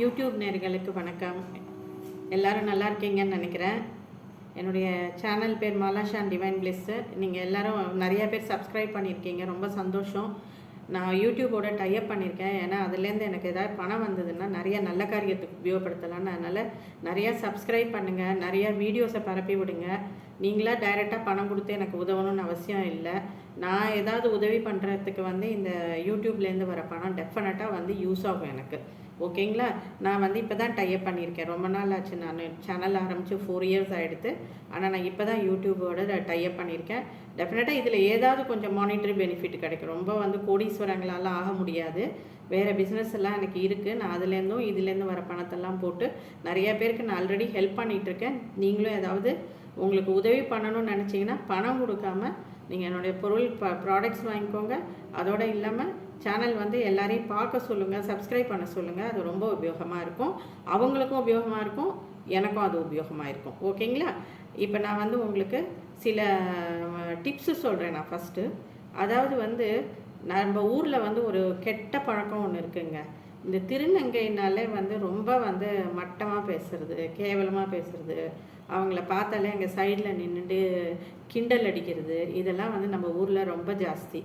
YouTube நேர்களுக்கு வணக்கம். எல்லாரும் நல்லா இருக்கீங்கன்னு நினைக்கிறேன். என்னுடைய சேனல் பேர் மாலாஷான் டிவைன் பிளெஸ்ஸு நீங்கள் எல்லாரும் நிறைய பேர் சப்ஸ்கிரைப் பண்ணியிருக்கீங்க. ரொம்ப சந்தோஷம். நான் யூடியூபோட டைப் பண்ணியிருக்கேன். ஏன்னா அதுலேருந்து எனக்கு ஏதாவது பணம் வந்ததுன்னா நிறைய நல்ல காரியத்துக்கு உபயோகப்படுத்தலாம்னு அதனால் நிறையா சப்ஸ்கிரைப் பண்ணுங்கள் நிறையா வீடியோஸை பரப்பி விடுங்க. நீங்களா டைரெக்டாக பணம் கொடுத்து எனக்கு உதவணும்னு அவசியம் இல்லை. நான் ஏதாவது உதவி பண்ணுறதுக்கு வந்து இந்த யூடியூப்லேருந்து வர பணம் டெஃபினட்டாக வந்து யூஸ் ஆகும் எனக்கு. ஓகேங்களா? நான் வந்து இப்போ தான் டைப் பண்ணியிருக்கேன். ரொம்ப நாள் ஆச்சு. நான் சேனல் ஆரம்பித்து ஃபோர் இயர்ஸ் ஆகிடுது ஆனால் நான் இப்போ தான் யூடியூபோட டைப் பண்ணியிருக்கேன். டெஃபினட்டாக இதில் ஏதாவது கொஞ்சம் மானிட்டரி பெனிஃபிட் கிடைக்கும். ரொம்ப வந்து கோடீஸ்வரங்களால் ஆக முடியாது. வேறு பிஸ்னஸ் எல்லாம் எனக்கு இருக்குது நான் அதுலேருந்தும் இதுலேருந்து வர பணத்தெல்லாம் போட்டு நிறைய பேருக்கு நான் ஆல்ரெடி ஹெல்ப் பண்ணிகிட்ருக்கேன் நீங்களும் ஏதாவது உங்களுக்கு உதவி பண்ணணும்னு நினச்சிங்கன்னா பணம் கொடுக்காம நீங்கள் என்னுடைய பொருள் ப ப்ராடக்ட்ஸ் வாங்கிக்கோங்க. அதோடு இல்லாமல் சேனல் வந்து எல்லாரையும் பார்க்க சொல்லுங்கள் சப்ஸ்கிரைப் பண்ண சொல்லுங்கள் அது ரொம்ப உபயோகமாக இருக்கும். அவங்களுக்கும் உபயோகமாக இருக்கும். எனக்கும் அது உபயோகமாக இருக்கும். ஓகேங்களா இப்போ நான் வந்து உங்களுக்கு சில டிப்ஸு சொல்கிறேன் நான் ஃபஸ்ட்டு அதாவது வந்து நம்ம ஊரில் வந்து ஒரு கெட்ட பழக்கம் ஒன்று இருக்குங்க. இந்த திருநங்கைனாலே வந்து ரொம்ப வந்து மட்டமாக பேசுறது கேவலமாக பேசுறது. அவங்கள பார்த்தாலே அங்கே சைடில் நின்றுட்டு கிண்டல் அடிக்கிறது. இதெல்லாம் வந்து நம்ம ஊரில் ரொம்ப ஜாஸ்தி.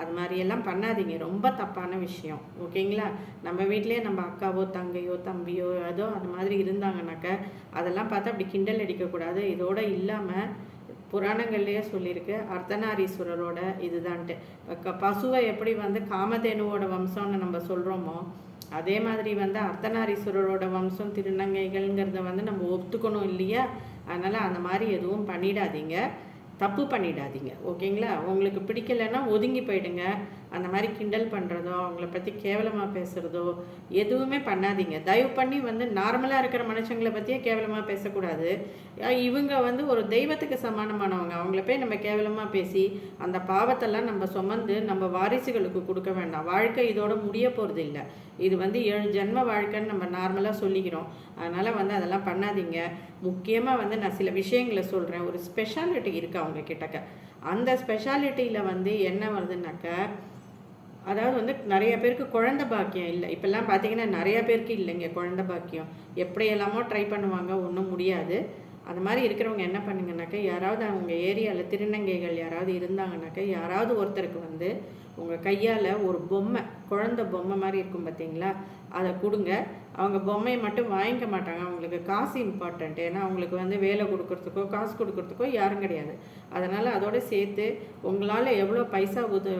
அது மாதிரியெல்லாம் பண்ணாதீங்க. ரொம்ப தப்பான விஷயம். ஓகேங்களா? நம்ம வீட்லேயே நம்ம அக்காவோ தங்கையோ தம்பியோ ஏதோ அது மாதிரி இருந்தாங்கனாக்க அதெல்லாம் பார்த்து அப்படி கிண்டல் அடிக்கக்கூடாது. இதோட இல்லாமல் புராணங்கள்லேயே சொல்லியிருக்கு அர்த்தநாரீஸ்வரரோட இதுதான்ட்டு. பசுவை எப்படி வந்து காமதேனுவோட வம்சம்னு நம்ம சொல்கிறோமோ அதே மாதிரி வந்து அர்த்தநாரீஸ்வரரோட வம்சம் திருநங்கைகள்ங்கிறத வந்து நம்ம ஒத்துக்கணும் இல்லையா? அதனால் அந்த மாதிரி எதுவும் பண்ணிடாதீங்க. தப்பு பண்ணிடாதீங்க. ஓகேங்களா? உங்களுக்கு பிடிக்கலைன்னா ஒதுங்கி போயிடுங்க. அந்த மாதிரி கிண்டல் பண்ணுறதோ அவங்கள பற்றி கேவலமாக பேசுகிறதோ எதுவுமே பண்ணாதீங்க. தயவு பண்ணி வந்து நார்மலாக இருக்கிற மனுஷங்களை பற்றியே கேவலமாக பேசக்கூடாது. இவங்க வந்து ஒரு தெய்வத்துக்கு சமானமானவங்க. அவங்கள போய் நம்ம கேவலமாக பேசி அந்த பாவத்தெல்லாம் நம்ம சுமந்து நம்ம வாரிசுகளுக்கு கொடுக்க வேண்டாம். வாழ்க்கை இதோட முடிய போகிறது இல்லை. இது வந்து ஏழு ஜென்ம வாழ்க்கைன்னு நம்ம நார்மலாக சொல்லிக்கிறோம். அதனால் வந்து அதெல்லாம் பண்ணாதீங்க. முக்கியமாக வந்து நான் சில விஷயங்களை சொல்கிறேன் ஒரு ஸ்பெஷாலிட்டி இருக்குது அவங்க கிட்டக்க அந்த ஸ்பெஷாலிட்டியில் வந்து என்ன வருதுன்னாக்க அதாவது வந்து நிறைய பேருக்கு குழந்த பாக்கியம் இல்லை. இப்போல்லாம் பார்த்தீங்கன்னா நிறைய பேருக்கு இல்லைங்க குழந்தை பாக்கியம். எப்படி எல்லாமோ ட்ரை பண்ணுவாங்க ஒன்றும் முடியாது. அது மாதிரி இருக்கிறவங்க என்ன பண்ணுங்கனாக்கா யாராவது அவங்க ஏரியாவில் திருநங்கைகள் யாராவது இருந்தாங்கனாக்கா யாராவது ஒருத்தருக்கு வந்து உங்கள் கையால் ஒரு பொம்மை குழந்த பொம்மை மாதிரி இருக்கும் பார்த்தீங்களா அதை கொடுங்க. அவங்க பொம்மையை மட்டும் வாங்கிக்க மாட்டாங்க. அவங்களுக்கு காசு இம்பார்ட்டண்ட் ஏன்னா அவங்களுக்கு வந்து வேலை கொடுக்கறதுக்கோ காசு கொடுக்கறதுக்கோ யாரும் கிடையாது. அதனால் அதோடு சேர்த்து உங்களால் எவ்வளோ பைசா உத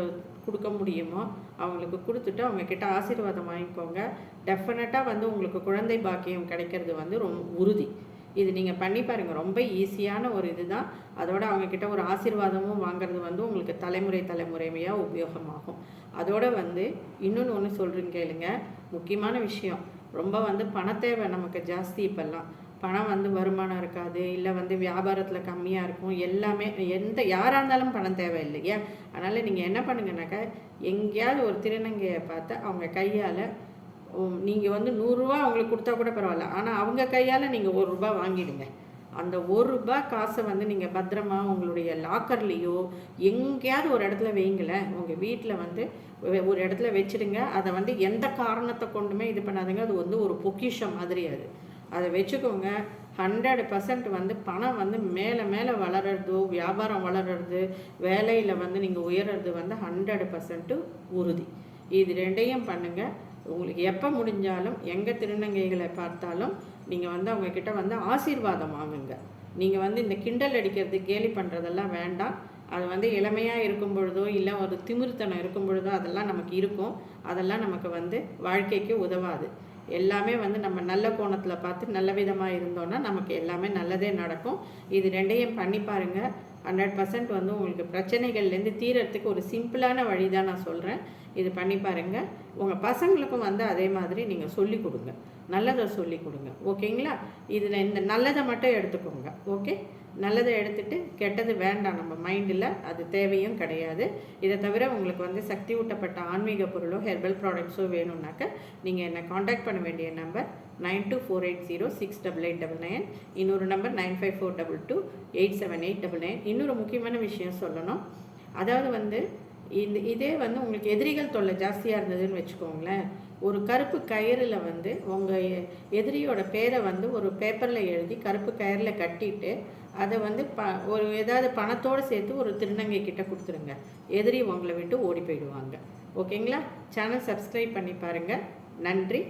கொடுக்க முடியுமோ அவங்களுக்கு கொடுத்துட்டு அவங்கக்கிட்ட ஆசீர்வாதம் வாங்கிக்கோங்க. டெஃபினட்டாக வந்து உங்களுக்கு குழந்தை பாக்கியம் கிடைக்கிறது வந்து ரொம்ப உறுதி. இது நீங்கள் பண்ணி பாருங்கள் ரொம்ப ஈஸியான ஒரு இதுதான். அதோட அவங்கக்கிட்ட ஒரு ஆசீர்வாதமும் வாங்குறது வந்து உங்களுக்கு தலைமுறை தலைமுறைமையாக உபயோகமாகும். அதோட வந்து இன்னொன்று ஒன்று சொல்கிறீங்க கேளுங்க. முக்கியமான விஷயம். ரொம்ப வந்து பணத்தேவை நமக்கு ஜாஸ்தி இப்போல்லாம். பணம் வந்து வருமானம் இருக்காது. இல்லை வந்து வியாபாரத்தில் கம்மியாக இருக்கும். எல்லாமே எந்த யாராக இருந்தாலும் பணம் தேவை இல்லையா அதனால் நீங்கள் என்ன பண்ணுங்கனாக்கா எங்கேயாவது ஒரு திருநங்கையை பார்த்து அவங்க கையால் நீங்கள் வந்து நூறுரூவா அவங்களுக்கு கொடுத்தா கூட பரவாயில்ல. ஆனால் அவங்க கையால் நீங்கள் ஒரு ரூபா வாங்கிடுங்க. அந்த ஒரு ரூபாய் காசை வந்து நீங்கள் பத்திரமா உங்களுடைய லாக்கர்லேயோ எங்கேயாவது ஒரு இடத்துல வைங்களேன். உங்கள் வீட்டில் வந்து ஒரு இடத்துல வச்சுடுங்க. அதை வந்து எந்த காரணத்தை கொண்டுமே இது பண்ணாதுங்க. அது வந்து ஒரு பொக்கிஷம் மாதிரி அது. அதை வச்சுக்கோங்க. ஹண்ட்ரட் பர்சன்ட் வந்து பணம் வந்து மேலே மேலே வளர்கிறதோ வியாபாரம் வளர்கிறது வேலையில் வந்து நீங்கள் உயர்றது வந்து ஹண்ட்ரட் பர்சன்ட்டு உறுதி. இது ரெண்டையும் பண்ணுங்கள் உங்களுக்கு எப்போ முடிஞ்சாலும் எங்கே திருநங்கைகளை பார்த்தாலும் நீங்கள் வந்து அவங்கக்கிட்ட வந்து ஆசீர்வாதம் வாங்குங்க. நீங்கள் வந்து இந்த கிண்டல் அடிக்கிறது கேலி பண்ணுறதெல்லாம் வேண்டாம். அது வந்து இளமையாக இருக்கும் பொழுதோ இல்லை ஒரு திமிர்த்தனம் இருக்கும் பொழுதோ அதெல்லாம் நமக்கு இருக்கும். அதெல்லாம் நமக்கு வந்து வாழ்க்கைக்கு உதவாது. எல்லாமே வந்து நம்ம நல்ல கோணத்தில் பார்த்து நல்ல விதமாக இருந்தோன்னா நமக்கு எல்லாமே நல்லதே நடக்கும். இது ரெண்டையும் பண்ணி பாருங்கள் ஹண்ட்ரட் பர்சன்ட் வந்து உங்களுக்கு பிரச்சனைகள்லேருந்து தீரத்துக்கு ஒரு சிம்பிளான வழி தான் நான் சொல்கிறேன் இது பண்ணி பாருங்கள் உங்கள் பசங்களுக்கும் வந்து அதே மாதிரி நீங்கள் சொல்லி கொடுங்க. நல்லதை சொல்லி கொடுங்க. ஓகேங்களா இதில் இந்த நல்லதை மட்டும் எடுத்துக்கோங்க. ஓகே நல்லதை எடுத்துட்டு கெட்டது வேண்டாம். நம்ம மைண்டில் அது தேவையும் கிடையாது. இதை தவிர உங்களுக்கு வந்து சக்தி ஊட்டப்பட்ட ஆன்மீக பொருளோ ஹெர்பல் ப்ராடக்ட்ஸோ வேணும்னாக்க நீங்கள் என்னை காண்டாக்ட் பண்ண வேண்டிய number nine two four eight zero six double eight double nine. இன்னொரு number nine five four double two eight seven eight double nine. இன்னொரு முக்கியமான விஷயம் சொல்லணும். அதாவது வந்து இந்த இதே வந்து உங்களுக்கு எதிரிகள் தொல்லை ஜாஸ்தியாக இருந்ததுன்னு வச்சுக்கோங்களேன். ஒரு கருப்பு கயிறில் வந்து உங்கள் எதிரியோட பேரை வந்து ஒரு பேப்பரில் எழுதி கருப்பு கயிறில் கட்டிட்டு அதை வந்து ப ஒரு ஏதாவது பணத்தோடு சேர்த்து ஒரு திருநங்கை கிட்ட கொடுத்துருங்க. எதிரி உங்களை விட்டு ஓடி போயிடுவாங்க. ஓகேங்களா? சேனல் சப்ஸ்கிரைப் பண்ணி பாருங்கள் நன்றி.